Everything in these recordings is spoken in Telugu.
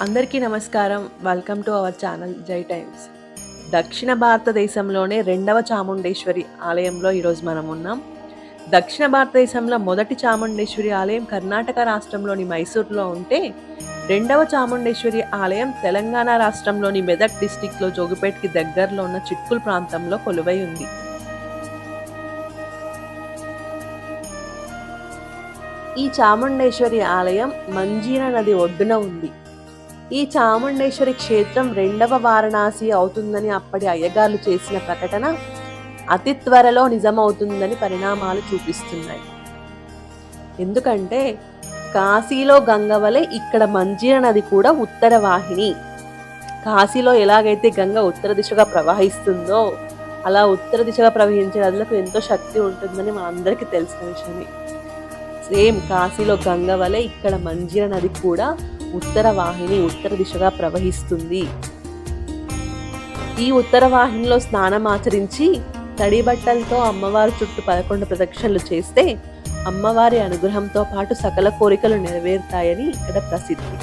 అందరికీ నమస్కారం. Welcome to our channel Jai Times దక్షిణ భారతదేశంలోనే రెండవ చాముండేశ్వరి ఆలయంలో ఈరోజు మనం ఉన్నాం. దక్షిణ భారతదేశంలో మొదటి చాముండేశ్వరి ఆలయం కర్ణాటక రాష్ట్రంలోని మైసూర్లో ఉంటే రెండవ చాముండేశ్వరి ఆలయం తెలంగాణ రాష్ట్రంలోని మెదక్ డిస్టిక్లో జోగిపేట్కి దగ్గరలో ఉన్న చిట్కుల్ ప్రాంతంలో కొలువై ఉంది. ఈ చాముండేశ్వరి ఆలయం మంజీరా నది ఒడ్డున ఉంది. ఈ చాముండేశ్వరి క్షేత్రం రెండవ వారణాసి అవుతుందని అప్పటి అయ్యగార్లు చేసిన ప్రకటన అతి త్వరలో నిజమవుతుందని పరిణామాలు చూపిస్తున్నాయి. ఎందుకంటే కాశీలో గంగవలే ఇక్కడ మంజీర నది కూడా ఉత్తర వాహిని. కాశీలో ఎలాగైతే గంగ ఉత్తర దిశగా ప్రవహిస్తుందో అలా ఉత్తర దిశగా ప్రవహించే నదులకు ఎంతో శక్తి ఉంటుందని మనందరికీ తెలిసిన విషయమే. సేమ్ కాశీలో గంగ వలె ఇక్కడ మంజీర నది కూడా ఉత్తర వాహిని ఉత్తర దిశగా ప్రవహిస్తుంది. ఈ ఉత్తర వాహినిలో స్నానం ఆచరించి తడి బట్టలతో అమ్మవారి చుట్టూ పదకొండు ప్రదక్షిణలు చేస్తే అమ్మవారి అనుగ్రహంతో పాటు సకల కోరికలు నెరవేరుతాయని ఇక్కడ ప్రసిద్ధి.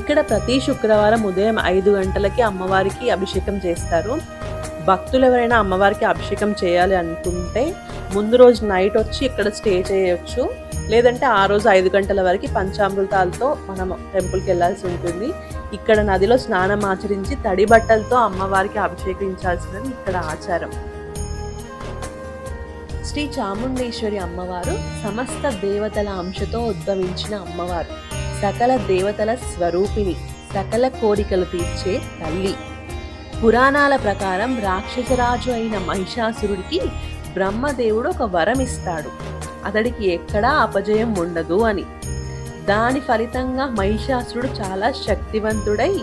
ఇక్కడ ప్రతి శుక్రవారం ఉదయం ఐదు గంటలకి అమ్మవారికి అభిషేకం చేస్తారు. భక్తులు ఎవరైనా అమ్మవారికి అభిషేకం చేయాలి అనుకుంటే ముందు రోజు నైట్ వచ్చి ఇక్కడ స్టే చేయొచ్చు. లేదంటే ఆ రోజు ఐదు గంటల వరకు పంచామృతాలతో మనం టెంపుల్కి వెళ్ళాల్సి ఉంటుంది. ఇక్కడ నదిలో స్నానం ఆచరించి తడి బట్టలతో అమ్మవారికి అభిషేకించాల్సినది ఇక్కడ ఆచారం. శ్రీ చాముండేశ్వరి అమ్మవారు సమస్త దేవతల అంశతో ఉద్భవించిన అమ్మవారు. సకల దేవతల స్వరూపిణి సకల కోరికలు తీర్చే తల్లి. పురాణాల ప్రకారం రాక్షసరాజు అయిన మహిషాసురుడికి బ్రహ్మదేవుడు ఒక వరం ఇస్తాడు అతడికి ఎక్కడా అపజయం ఉండదు అని. దాని ఫలితంగా మహిషాసురుడు చాలా శక్తివంతుడై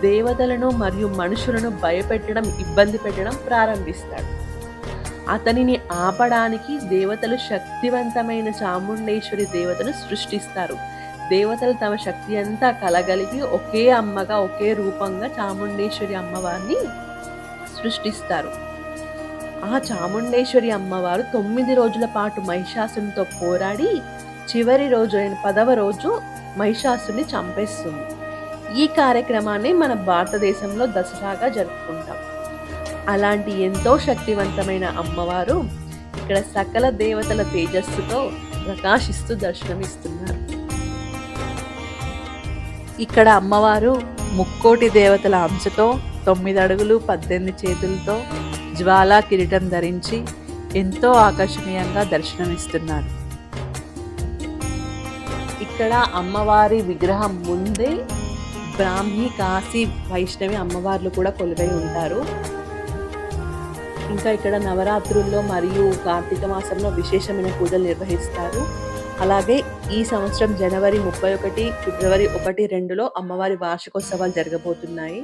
దేవతలను మరియు మనుషులను భయపెట్టడం ఇబ్బంది పెట్టడం ప్రారంభిస్తాడు. అతనిని ఆపడానికి దేవతలు శక్తివంతమైన చాముండేశ్వరి దేవతను సృష్టిస్తారు. దేవతలు తమ శక్తి అంతా కలగలిగి ఒకే అమ్మగా ఒకే రూపంగా చాముండేశ్వరి అమ్మవారిని సృష్టిస్తారు. ఆ చాముండేశ్వరి అమ్మవారు తొమ్మిది రోజుల పాటు మహిషాసునితో పోరాడి చివరి రోజు అయిన పదవ రోజు మహిషాసుని చంపేస్తుంది. ఈ కార్యక్రమాన్ని మన భారతదేశంలో దసరాగా జరుపుకుంటాం. అలాంటి ఎంతో శక్తివంతమైన అమ్మవారు ఇక్కడ సకల దేవతల తేజస్సుతో ప్రకాశిస్తూ దర్శనమిస్తున్నారు. ఇక్కడ అమ్మవారు ముక్కోటి దేవతల అంశతో తొమ్మిది అడుగులు పద్దెనిమిది చేతులతో జ్వాలా కిరీటం ధరించి ఎంతో ఆకర్షణీయంగా దర్శనమిస్తున్నారు. ఇక్కడ అమ్మవారి విగ్రహం ముందే బ్రాహ్మి కాశీ వైష్ణవి అమ్మవార్లు కూడా కొలువై ఉంటారు. ఇంకా ఇక్కడ నవరాత్రుల్లో మరియు కార్తీక మాసంలో విశేషమైన పూజలు నిర్వహిస్తారు. అలాగే ఈ సంవత్సరం జనవరి ముప్పై ఒకటి ఫిబ్రవరి ఒకటి రెండులో అమ్మవారి వార్షికోత్సవాలు జరగబోతున్నాయి.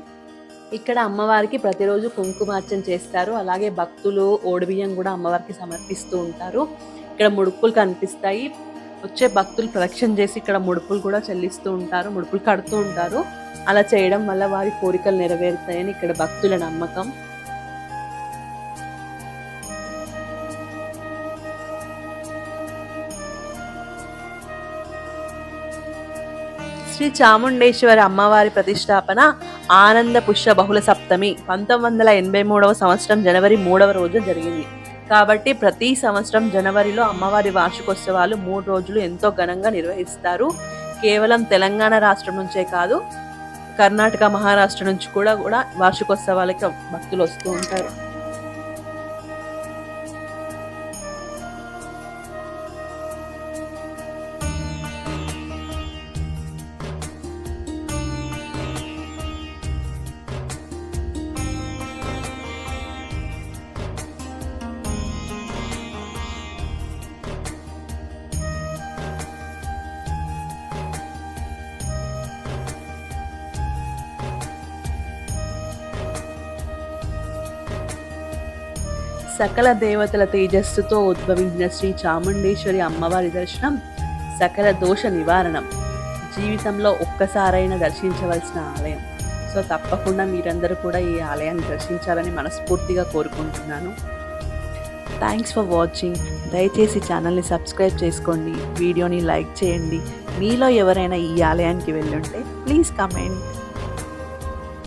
ఇక్కడ అమ్మవారికి ప్రతిరోజు కుంకుమార్చన చేస్తారు. అలాగే భక్తులు ఓడిబియ్యం కూడా అమ్మవారికి సమర్పిస్తూ ఉంటారు. ఇక్కడ ముడుపులు కనిపిస్తాయి. వచ్చే భక్తులు ప్రదక్షిణ చేసి ఇక్కడ ముడుపులు కూడా చెల్లిస్తూ ఉంటారు ముడుపులు కడుతూ ఉంటారు. అలా చేయడం వల్ల వారి కోరికలు నెరవేరుతాయని ఇక్కడ భక్తుల నమ్మకం. శ్రీ చాముండేశ్వరి అమ్మవారి ప్రతిష్టాపన ఆనంద పుష్య బహుళ సప్తమి పంతొమ్మిది వందల ఎనభై మూడవ సంవత్సరం జనవరి మూడవ రోజు జరిగింది. కాబట్టి ప్రతి సంవత్సరం జనవరిలో అమ్మవారి వార్షికోత్సవాలు మూడు రోజులు ఎంతో ఘనంగా నిర్వహిస్తారు. కేవలం తెలంగాణ రాష్ట్రం నుంచే కాదు కర్ణాటక మహారాష్ట్ర నుంచి కూడా కూడా వార్షికోత్సవాలకి భక్తులు వస్తూ ఉంటారు. సకల దేవతల తేజస్సుతో ఉద్భవించిన శ్రీ చాముండేశ్వరి అమ్మవారి దర్శనం సకల దోష నివారణం. జీవితంలో ఒక్కసారైనా దర్శించవలసిన ఆలయం. సో తప్పకుండా మీరందరూ కూడా ఈ ఆలయాన్ని దర్శించాలని మనస్ఫూర్తిగా కోరుకుంటున్నాను. థ్యాంక్స్ ఫర్ వాచింగ్ దయచేసి ఛానల్ని సబ్స్క్రైబ్ చేసుకోండి. వీడియోని లైక్ చేయండి. మీలో ఎవరైనా ఈ ఆలయానికి వెళ్ళుంటే ప్లీజ్ కమెంట్.